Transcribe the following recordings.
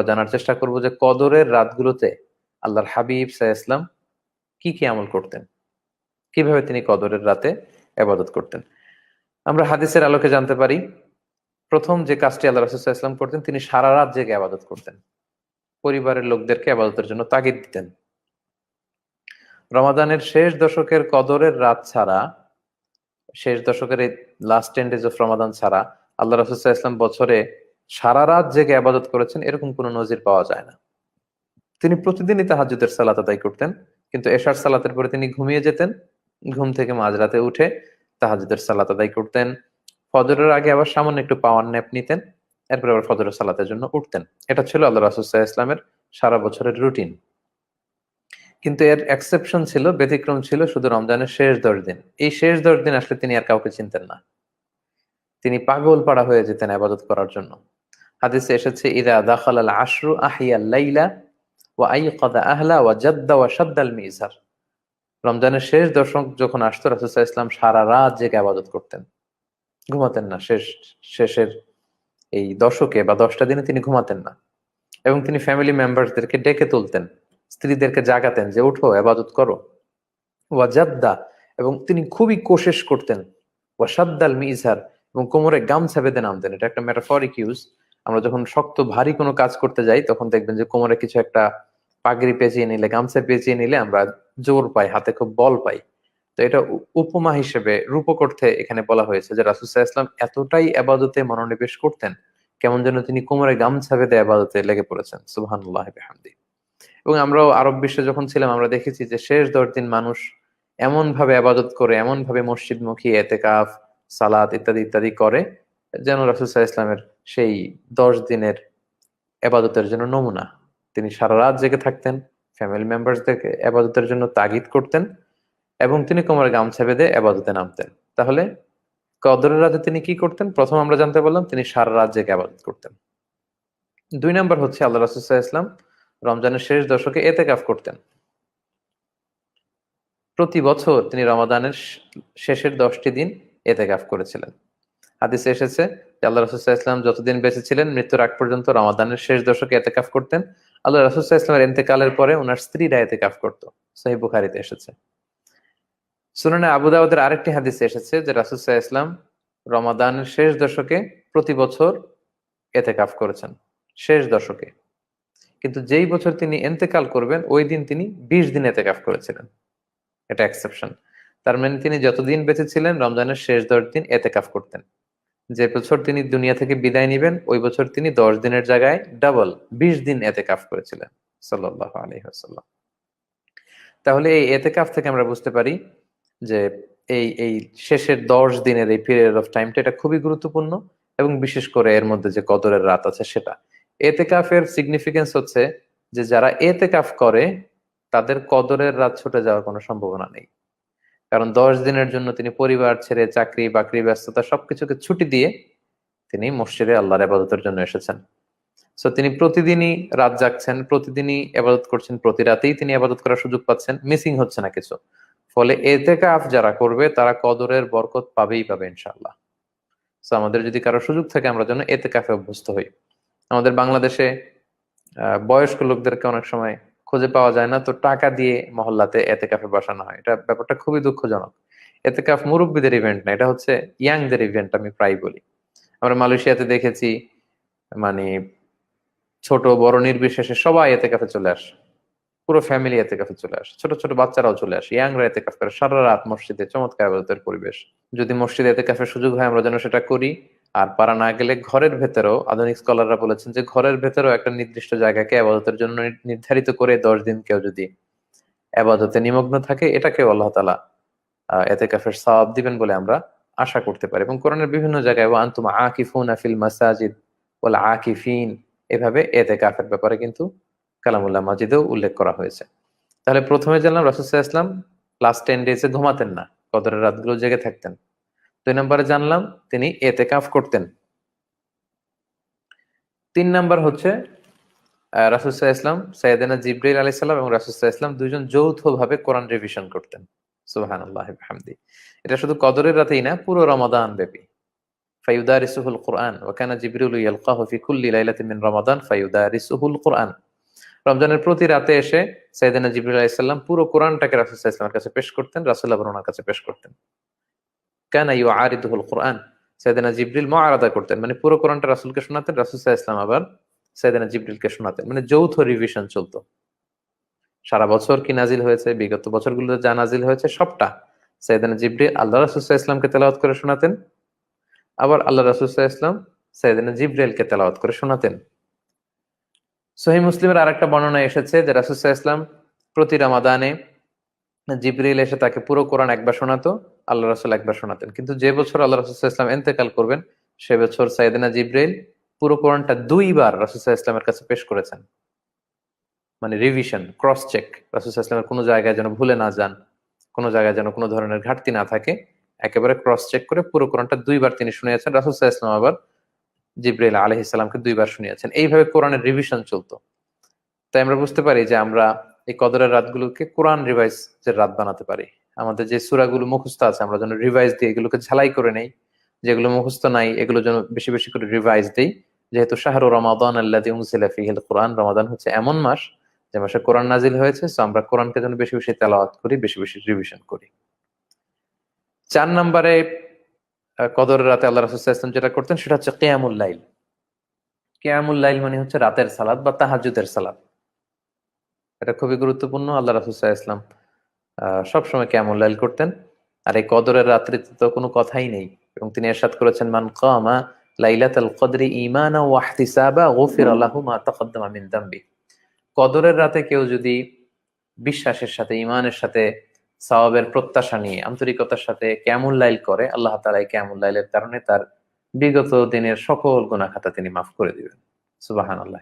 আমরা জানার চেষ্টা করব যে কদরের রাতগুলোতে আল্লাহর হাবিব সাহ ইসলাম কি কি আমল করতেন? কীভাবে তিনি কদরের রাতে আবাদত করতেন? আমরা হাদিসের আলোকে জানতে পারি, প্রথম যে কাজটি আল্লাহ রাসুল্লাহ ইসলাম করতেন, তিনি সারা রাত জেগে আবাদত করতেন। পরিবারের লোকদেরকে আবাদতের জন্য তাগিদ দিতেন। রমাদানের শেষ দশকের কদরের রাত ছাড়া, শেষ দশকের এই last ten days of Ramadan ছাড়া আল্লাহ রাসুল্লাহ ইসলাম বছরে সারা রাত জেগে আবাদত করেছেন, এরকম কোনো নজির পাওয়া যায় না। তিনি প্রতিদিনই তাহাজুদের সালাত আদায় করতেন, কিন্তু এশার সালাতের পরে তিনি ঘুমিয়ে যেতেন, ঘুম থেকে মাঝরাতে উঠে তাহাজুদের সালাত আদায় করতেন, ফজরের আগে আবার সামান্য একটু পাওয়ার ন্যাপ নিতেন, এরপরে আবার ফজরের সালাতের জন্য উঠতেন। এটা ছিল আল্লাহ রাসুসাহ ইসলামের সারা বছরের রুটিন। কিন্তু এর এক্সেপশন ছিল, ব্যতিক্রম ছিল শুধু রমজানের শেষ দশ দিন। এই শেষ দশ দিন আসলে তিনি আর কাউকে চিনতেন না। তিনি পাগল পাড়া হয়ে যেতেন আবাদত করার জন্য। হাদিসে এসেছে, ইদা দাখাল আল আশরু আহিয়া লাইলা ও আই আইকাদা আহলা ওয়া জাদ্দা ওয়া সাদ্দাল মিজার। রমজানের শেষ দশক যখন আসতো রাসুসাহ ইসলাম সারা রাত জেগে আবাদত করতেন। ঘুমাতেন না। শেষ, শেষের এই দশকে বা দশটা দিনে তিনি ঘুমাতেন না। এবং তিনি ফ্যামিলি মেম্বারসদেরকে ডেকে তুলতেন, স্ত্রীদেরকে জাগাতেন যে, উঠো, আবাদত করো। ওয়া ওয়াজাদ্দা এবং তিনি খুবই কোশেষ করতেন। ওয়াসাদ্দাল মিজহার এবং কোমরে গামছা বেঁধে নামতেন। এটা একটা মেটাফরিক ইউজ আমরা যখন শক্ত, ভারী কোনো কাজ করতে যাই, তখন দেখবেন যে কোমরে কিছু একটা পাগড়ি পেঁচিয়ে নিলে, গামছা পেঁচিয়ে নিলে আমরা জোর পাই, হাতে খুব বল পাই। তো এটা উপমা হিসেবে রূপক অর্থে এখানে বলা হয়েছে যে রাসুসাহ ইসলাম এতটাই আবাদতে মনোনিবেশ করতেন, কেমন যেন তিনি কোমরে গামছা বেঁধে আবাদতে লেগে পড়েছেন। সুবাহান্লাহ হামদি এবং আমরাও আরব বিশ্বে যখন ছিলাম, আমরা দেখেছি যে শেষ দশ দিন মানুষ এমন ভাবে আবাদত করে এমন ভাবে মসজিদমুখী, এতেকাফ সালাদ ইত্যাদি ইত্যাদি করে যেন রাসুসাহ ইসলামের সেই দশ দিনের আবাদতের জন্য নমুনা। তিনি সারা রাত জেগে থাকতেন ফ্যামিলি মেম্বারসদেরকে আবাদতের জন্য তাগিদ করতেন এবং তিনি কোমরে গামছা বেঁধে আবাদতে নামতেন। তাহলে কদরের রাতে তিনি কি করতেন? প্রথম আমরা জানতে পারলাম, তিনি সারা রাত জেগে আবাদত করতেন। দুই নম্বর হচ্ছে আল্লাহ রাসুসাহ ইসলাম রমজানের শেষ দশকে এতে কাফ করতেন। প্রতি বছর তিনি রমাদানের শেষের দশটি দিন এতে কাফ করেছিলেন। হাদিসে এসেছে যে আল্লাহ রসুল্লাহ ইসলাম যতদিন বেঁচে ছিলেন, মৃত্যুর আগ পর্যন্ত রমাদানের শেষ দশকে এতে কাফ করতেন। আল্লাহ রসুল্লাহ ইসলামের এতেকালের পরে ওনার স্ত্রীরা এতে কাফ করতো। সহি বুখারিতে এসেছে। সুনানে আবুদাউদের আরেকটি হাদিসে এসেছে যে রাসুসাহ ইসলাম রমাদানের শেষ দশকে প্রতি বছর এতে কাফ করেছেন। শেষ দশকে। কিন্তু যেই বছর তিনি এন্তেকাল করবেন, ওই দিন তিনি বিশ দিন এতে কাফ করেছিলেন। এটা এক্সেপশন তার মানে তিনি যতদিন বেঁচে ছিলেন, রমজানের শেষ দশ দিন এতে কাফ করতেন। যে বছর তিনি দুনিয়া থেকে বিদায় নিবেন, ওই বছর তিনি দশ দিনের জায়গায় ডাবল বিশ দিন এতে কাফ করেছিলেন সাল্লাহ তাহলে এই এতে কাফ থেকে আমরা বুঝতে পারি যে এই এই শেষের দশ দিনের এই পিরিয়ড অফ টাইমটা এটা খুবই গুরুত্বপূর্ণ এবং বিশেষ করে এর মধ্যে যে কদরের রাত আছে সেটা। এতে কাফের সিগনিফিকেন্স হচ্ছে যে যারা এতে কাফ করে, তাদের কদরের রাত ছুটে যাওয়ার কোনো সম্ভাবনা নেই। কারণ দশ দিনের জন্য তিনি পরিবার ছেড়ে চাকরি, বাকরি, ব্যস্ততা সবকিছুকে ছুটি দিয়ে তিনি মসজিদে আল্লাহর আবাদতের জন্য এসেছেন। সো তিনি প্রতিদিনই রাত জাগছেন, প্রতিদিনই আবাদত করছেন, প্রতি রাতেই তিনি আবাদত করার সুযোগ পাচ্ছেন, মিসিং হচ্ছে না কিছু। ফলে এতে কাফ যারা করবে, তারা কদরের বরকত পাবেই পাবে ইনশাল্লাহ সো আমাদের যদি কারও সুযোগ থাকে, আমরা যেন এতে কাফে অভ্যস্ত হই। আমাদের বাংলাদেশে বয়স্ক লোকদেরকে অনেক সময় খুঁজে পাওয়া যায় না। তো টাকা দিয়ে মহল্লাতে এতে কাফে বসানো হয়। এটা ব্যাপারটা খুবই দুঃখজনক। এতে কাফ মুরব্বীদের ইভেন্ট না, এটা হচ্ছে ইয়াংদের ইভেন্ট আমি প্রায় বলি। আমরা মালয়েশিয়াতে দেখেছি মানে ছোট, বড়, নির্বিশেষে সবাই এতে কাফে চলে আসে। পুরো ফ্যামিলি এতে কাফে চলে আসে। ছোট ছোট বাচ্চারাও চলে আসে। ইয়াংরা এতে কাফ করে। সারা রাত মসজিদে চমৎকার পরিবেশ। যদি মসজিদে এতে কাফের সুযোগ হয়, আমরা যেন সেটা করি। আর পারা না গেলে ঘরের ভেতরেও আধুনিক স্কলাররা বলেছেন যে ঘরের ভেতরেও একটা নির্দিষ্ট জায়গাকে আবাদতের জন্য নির্ধারিত করে দশ দিন কেউ যদি আবাদতে নিমগ্ন থাকে এটাকে আল্লাহ তালা এতে কাফের সবাব দিবেন বলে আমরা আশা করতে পারি। এবং কোরআনের বিভিন্ন জায়গায় ও আন্তুম আকিফুন আফিল মাসাজিদ বলে আকিফিন, এভাবে এতে কাফের ব্যাপারে কিন্তু কালামুল্লাহ মাজিদেও উল্লেখ করা হয়েছে। তাহলে প্রথমে জানলাম রসুল্লাহ ইসলাম লাস্ট টেন ডেজে ঘুমাতেন না, কদরের রাতগুলো জেগে থাকতেন। দুই নম্বরে জানলাম তিনি এতে কাফ করতেন। তিন নম্বর হচ্ছে রাসুসাহ ইসলাম সাইদানা জিব্রাইল আলি সাল্লাম এবং রাসুসাহ ইসলাম দুজন যৌথভাবে কোরআন রিভিশন করতেন। সুবাহান এটা শুধু কদরের রাতেই না, পুরো রমাদান ব্যাপী। ফাইউদারিসুহুল কোরআন কুল্লি মিন রমাদান ফাইউদারিসুহুল কোরআন। রমজানের প্রতি রাতে এসে সাইদানা জিবরুল আলাইহিস সালাম পুরো কোরআনটাকে রাসুল সাল্লাল্লাহু কাছে পেশ করতেন রাসুল্লাহ ওনার কাছে পেশ করতেন। কেন ইউ আরিদুল কোরআন সাইদানা জিবরিল মহারাদা করতেন। মানে পুরো কোরআনটা রাসুলকে শোনাতেন, রাসুল ইসলাম আবার সাইদানা জিবরিলকে শোনাতেন। মানে যৌথ রিভিশন চলতো। সারা বছর কি নাজিল হয়েছে, বিগত বছরগুলোতে যা নাজিল হয়েছে, সবটা সাইদানা জিবরিল আল্লাহ রাসুল ইসলামকে তেলাওয়াত করে শোনাতেন। আবার আল্লাহ রাসুল ইসলাম সাইদানা জিবরিলকে তেলাওয়াত করে শোনাতেন। সহি মুসলিমের আর একটা বর্ণনা এসেছে যে রাসুসাহ ইসলাম প্রতি রামাদানে জিবরিল এসে তাকে পুরো কোরআন একবার শোনাতো। আল্লাহ রাসুল একবার শোনাতেন। কিন্তু যে বছর আল্লাহ রাসুসাহ ইসলাম এন্তেকাল করবেন, সে বছর সাইদিনা জিব্রাইল পুরো কোরআনটা দুইবার রাসুসাহ ইসলামের কাছে পেশ করেছেন। মানে রিভিশন ক্রস চেক রাসুসাহ ইসলামের কোনো জায়গায় যেন ভুলে না যান, কোনো জায়গায় যেন কোনো ধরনের ঘাটতি না থাকে, একেবারে ক্রস চেক করে পুরো কোরআনটা দুইবার তিনি শুনিয়েছেন। রাসুসাহ ইসলাম আবার জিব্রাইল আলহ ইসলামকে দুইবার শুনিয়েছেন। এইভাবে কোরআনের রিভিশন চলতো। তাই আমরা বুঝতে পারি যে আমরা এই কদরের রাতগুলোকে কোরআন রিভাইজ যে রাত বানাতে পারি। আমাদের যে সুরাগুলো মুখস্থ আছে, আমরা যেন রিভাইজ দিই এগুলোকে ঝালাই করে নেই, যেগুলো মুখস্থ নাই, এগুলো যেন বেশি বেশি করে রিভাইজ দিই। যেহেতু শাহরু রমাদান আল্লাহ ফিহিল কোরআন, রমাদান হচ্ছে এমন মাস যে মাসে কোরআন নাজিল হয়েছে তো আমরা কোরআনকে যেন বেশি বেশি তেলাওয়াত করি, বেশি বেশি রিভিশন করি। চার নম্বরে কদরের রাতে আল্লাহ রাসুল যেটা করতেন, সেটা হচ্ছে কেয়ামুল লাইল। কেয়ামুল লাইল মানে হচ্ছে রাতের সালাদ বা তাহাজুদের সালাদ এটা খুবই গুরুত্বপূর্ণ, আল্লাহ রাসুসাহ ইসলাম সবসময় কেয়ামুল লাইল করতেন। আর এই কদরের রাত্রিতে তো কোনো কথাই নেই। এবং তিনি এরশাদ করেছেন, মান কামা লাইলাতাল কদরি ইমানা ওয়াহতিসাবা গফির আল্লাহু মা তাকদ্দামা মিন দামবি। কদরের রাতে কেউ যদি বিশ্বাসের সাথে ইমানের সাথে, সওয়াবের প্রত্যাশা নিয়ে, আন্তরিকতার সাথে ক্যামুল লাইল করে, আল্লাহ এই ক্যামুল লাইলের কারণে তার বিগত দিনের সকল গুণা খাতা তিনি মাফ করে দিবেন। সুবাহান আল্লাহ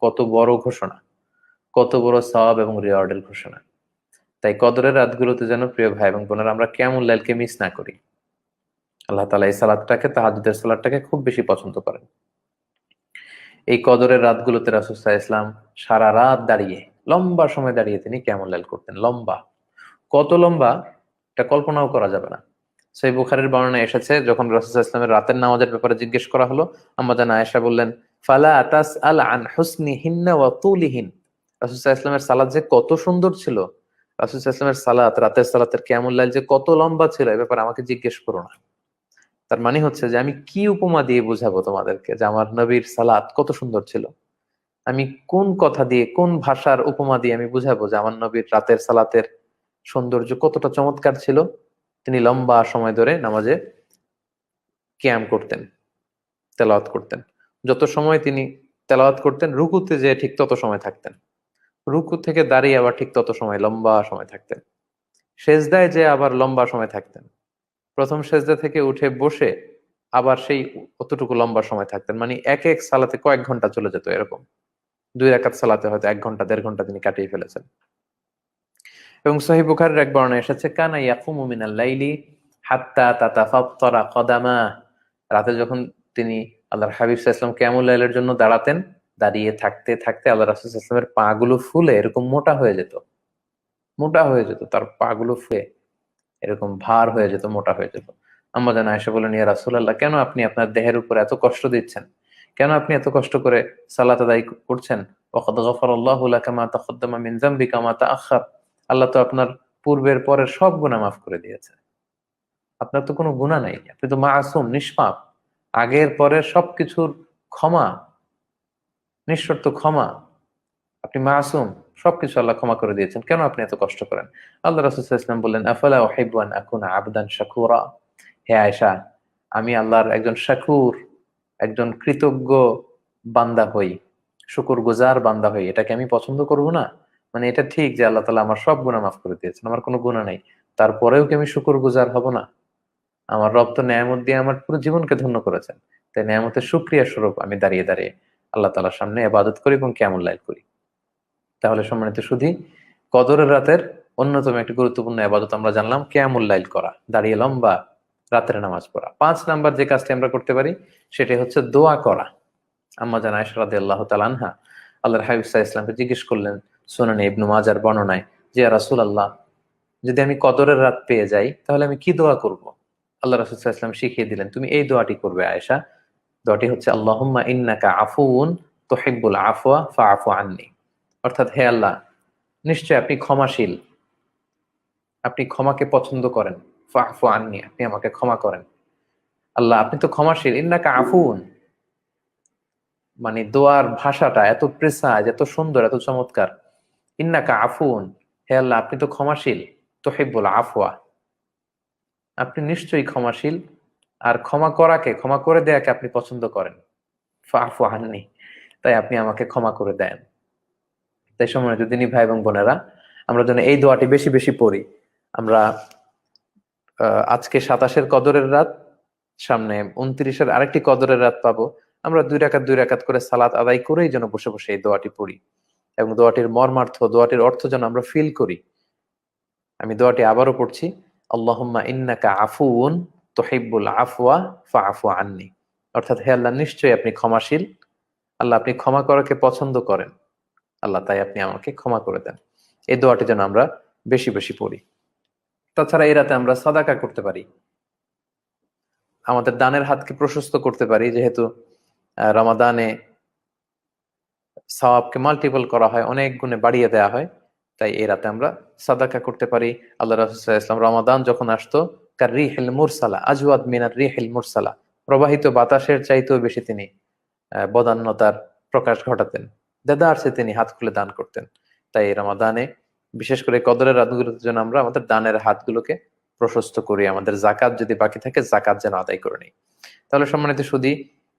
কত বড় ঘোষণা, কত বড় সওয়াব এবং রিওয়ার্ডের ঘোষণা। তাই কদরের রাতগুলোতে যেন প্রিয় ভাই এবং বোনেরা আমরা ক্যামুল লাইলকে মিস না করি। আল্লাহ তালা এই সালাদটাকে তাহাজুদের সালাদটাকে খুব বেশি পছন্দ করেন। এই কদরের রাতগুলোতে রাসুসাহ ইসলাম সারা রাত দাঁড়িয়ে, লম্বা সময় দাঁড়িয়ে তিনি ক্যামুল লাইল করতেন, লম্বা। কত লম্বা? এটা কল্পনাও করা যাবে না। সেই বুখারের বর্ণনা এসেছে, যখন রসুল ইসলামের রাতের নামাজের ব্যাপারে জিজ্ঞেস করা হলো আমাদের আয়েশা বললেন, ফালা আতাস আল আন হুসনি হিন্না ওয়া তুলিহীন। রাসুল ইসলামের সালাদ যে কত সুন্দর ছিল রাসুল ইসলামের সালাত, রাতের সালাতের কেমুল্লাল যে কত লম্বা ছিল, এ ব্যাপারে আমাকে জিজ্ঞেস করো না। তার মানে হচ্ছে যে আমি কি উপমা দিয়ে বুঝাবো তোমাদেরকে? যে আমার নবীর সালাত কত সুন্দর ছিল। আমি কোন কথা দিয়ে, কোন ভাষার উপমা দিয়ে আমি বুঝাবো যে আমার নবীর রাতের সালাতের সৌন্দর্য কতটা চমৎকার ছিল? তিনি লম্বা সময় ধরে নামাজে ক্যাম করতেন, তেলাওয়াত করতেন। যত সময় তিনি তেলাওয়াত করতেন, রুকুতে যে ঠিক তত সময় থাকতেন। রুকু থেকে দাঁড়িয়ে আবার ঠিক তত সময়, লম্বা সময় থাকতেন। সেজদায় যে আবার লম্বা সময় থাকতেন। প্রথম সেজদা থেকে উঠে বসে আবার সেই অতটুকু লম্বা সময় থাকতেন। মানে এক এক সালাতে কয়েক ঘণ্টা চলে যেত এরকম। দুই একাত সালাতে হয়তো এক ঘণ্টা, দেড় ঘণ্টা তিনি কাটিয়ে ফেলেছেন। এবং সহি বুখারের এক বর্ণনা এসেছে, কানা ইয়াকুমু মিনাল লাইলি হাত্তা তাতাফাত্তারা কদামা। রাতে যখন তিনি আল্লাহর হাবিব ইসলাম কেমুল লাইলের জন্য দাঁড়াতেন দাঁড়িয়ে থাকতে থাকতে আল্লাহ রাসুল ইসলামের পা গুলো ফুলে, এরকম মোটা হয়ে যেত। মোটা হয়ে যেত, তার পা গুলো ফুলে, এরকম ভার হয়ে যেত, মোটা হয়ে যেত। আমাদের আয়সা বলেন ইয়া রাসুল আল্লাহ কেন আপনি আপনার দেহের উপর এত কষ্ট দিচ্ছেন? কেন আপনি এত কষ্ট করে সালাত আদায় করছেন? মা মা আল্লাহ তো আপনার পূর্বের পরের সব গুণা মাফ করে দিয়েছে। আপনার তো কোনো গুণা নাই। আপনি তো মাসুম, নিষ্পাপ। আগের পরের সবকিছুর ক্ষমা নিঃশর্ত ক্ষমা। আপনি মাসুম, সবকিছু আল্লাহ ক্ষমা করে দিয়েছেন। কেন আপনি এত কষ্ট করেন? আল্লাহ রাসুল ইসলাম বললেন, আফালা ওহিবান আকুন আবদান শাকুরা? হে আয়সা আমি আল্লাহর একজন শাকুর, একজন কৃতজ্ঞ বান্দা হই, শুকুর গুজার বান্দা হই। এটাকে আমি পছন্দ করব না? মানে এটা ঠিক যে আল্লাহ তালা আমার সব গুণা মাফ করে দিয়েছেন, আমার কোনো গুণা নেই। তারপরেও কি আমি শুকুর গুজার হব না? আমার রব তো ন্যায়ামত দিয়ে আমার পুরো জীবনকে ধন্য করেছেন। তাই ন্যায়ামতের সুক্রিয়া স্বরূপ আমি দাঁড়িয়ে দাঁড়িয়ে আল্লাহ তালার সামনে আবাদত করি এবং কেমন লাইল করি। তাহলে সম্মানিত শুধু কদরের রাতের অন্যতম একটি গুরুত্বপূর্ণ আবাদত আমরা জানলাম কেমন লাইল করা, দাঁড়িয়ে লম্বা রাতের নামাজ পড়া। পাঁচ নাম্বার যে কাজটি আমরা করতে পারি, সেটি হচ্ছে দোয়া করা। আম্মা জান আয়সরাদ আল্লাহ তালানহা আল্লাহর হাবিবসা ইসলামকে জিজ্ঞেস করলেন সোনানি ইবনু মাজার বর্ণনায় যে রাসুল আল্লাহ যদি আমি কদরের রাত পেয়ে যাই, তাহলে আমি কি দোয়া করব? আল্লাহ রাসুলাম শিখিয়ে দিলেন, তুমি এই দোয়াটি করবে আয়েশা দোয়াটি হচ্ছে, আল্লাহুম্মা ইন্নাকা আফুন তোহিব্বুল আফওয়া ফা আফু আননি। অর্থাৎ, হে আল্লাহ নিশ্চয় আপনি ক্ষমাশীল। আপনি ক্ষমাকে পছন্দ করেন। ফা আফু আননি, আপনি আমাকে ক্ষমা করেন। আল্লাহ, আপনি তো ক্ষমাশীল। ইন্নাকা আফুন মানে দোয়ার ভাষাটা এত প্রেসাজ এত সুন্দর, এত চমৎকার। ইন্নাকা আফুন হে আল্লাহ, আপনি তো ক্ষমাশীল। তোহিব্বুল আফওয়া। আপনি নিশ্চয়ই ক্ষমাশীল। আর ক্ষমা করাকে, ক্ষমা করে দেয়াকে আপনি পছন্দ করেন। ফাফু আননি, তাই আপনি আমাকে ক্ষমা করে দেন। তাই সময় যদি ভাই এবং বোনেরা, আমরা যেন এই দোয়াটি বেশি বেশি পড়ি। আমরা আজকে সাতাশের কদরের রাত, সামনে উনত্রিশের আরেকটি কদরের রাত পাবো। আমরা দুই রাকাত দুই রাকাত করে সালাত আদায় করেই যেন বসে বসে এই দোয়াটি পড়ি। এবং দোয়াটির মর্মার্থ, দোয়াটির অর্থ যেন আমরা ফিল করি। আমি দোয়াটি আবারও পড়ছি, আল্লাহুম্মা ইন্নাকা আফুন তোহিব্বুল আফওয়া ফা আফু আননি। অর্থাৎ হে আল্লাহ, নিশ্চয়ই আপনি ক্ষমাশীল। আল্লাহ আপনি ক্ষমা করাকে পছন্দ করেন। আল্লাহ তাই আপনি আমাকে ক্ষমা করে দেন। এই দোয়াটি যেন আমরা বেশি বেশি পড়ি। তাছাড়া এই রাতে আমরা সাদাকা করতে পারি। আমাদের দানের হাতকে প্রশস্ত করতে পারি, যেহেতু রমাদানে সওয়াবকে মাল্টিপল করা হয়, অনেক গুণে বাড়িয়ে দেওয়া হয়। তাই এই রাতে আমরা সাদাকা করতে পারি। আল্লাহ রাসূল ইসলাম রমাদান যখন আসতো কার মুরসালা, আজওয়াদ মিনার রিহিল মুরসালা। প্রবাহিত বাতাসের চাইতেও বেশি তিনি বদান্যতার প্রকাশ ঘটাতেন। দেদারসে তিনি হাত খুলে দান করতেন। তাই রমাদানে, বিশেষ করে কদরের রাতগুলোর জন্য আমরা আমাদের দানের হাতগুলোকে প্রশস্ত করি, আমাদের জাকাত যদি বাকি থাকে জাকাত যেন আদায় করে নিই। তাহলে সম্মানিত সুদি,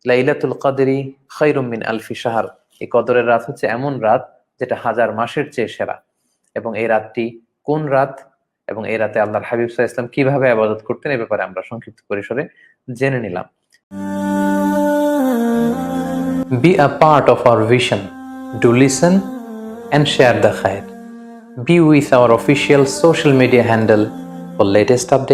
লাইলাতুল কাদেরি খৈরুম মিন আলফি শাহর। এই কদরের রাত হচ্ছে এমন রাত যেটা হাজার মাসের চেয়ে সেরা। এবং এই রাতটি কোন রাত? এবং এই রাতে আল্লাহর হাবিব সাহা ইসলাম কীভাবে আবাদত করতেন, এ ব্যাপারে আমরা সংক্ষিপ্ত পরিসরে জেনে নিলাম। Be a part of our vision do listen and share the Khayer be with our official social media handle for latest update